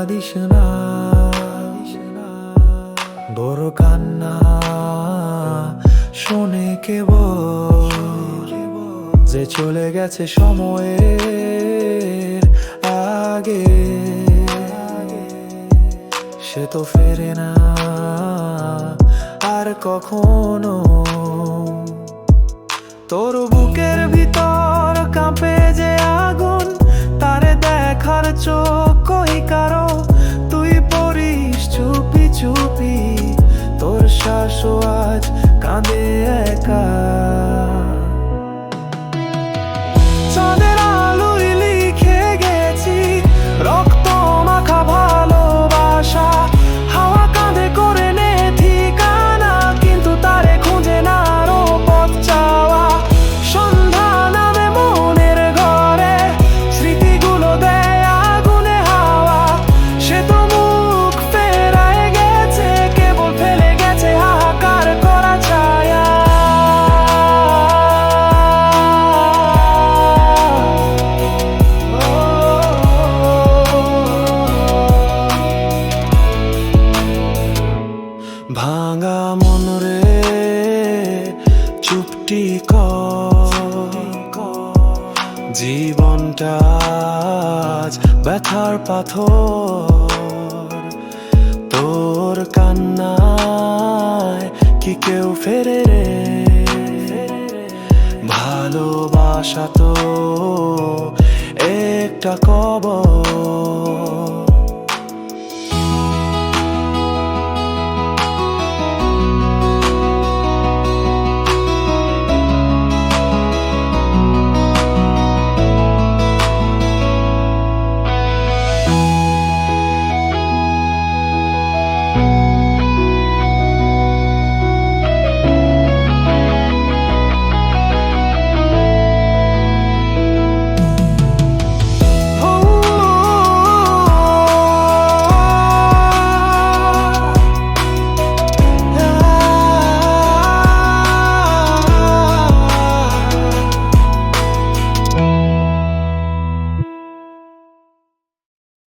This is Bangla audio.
কাঁদিস না। বড় কান্না শোনে যে চলে গেছে সময়ের আগে। সে তো ফেরে না আর কখনো। তোর বুকের ভিতর God. ভাঙা মন রে, চুপটি জীবনটা ব্যথার পাথর। তোর কান্নায় কি কেউ ফেরে রে? ভালোবাসা তো একটা কবর।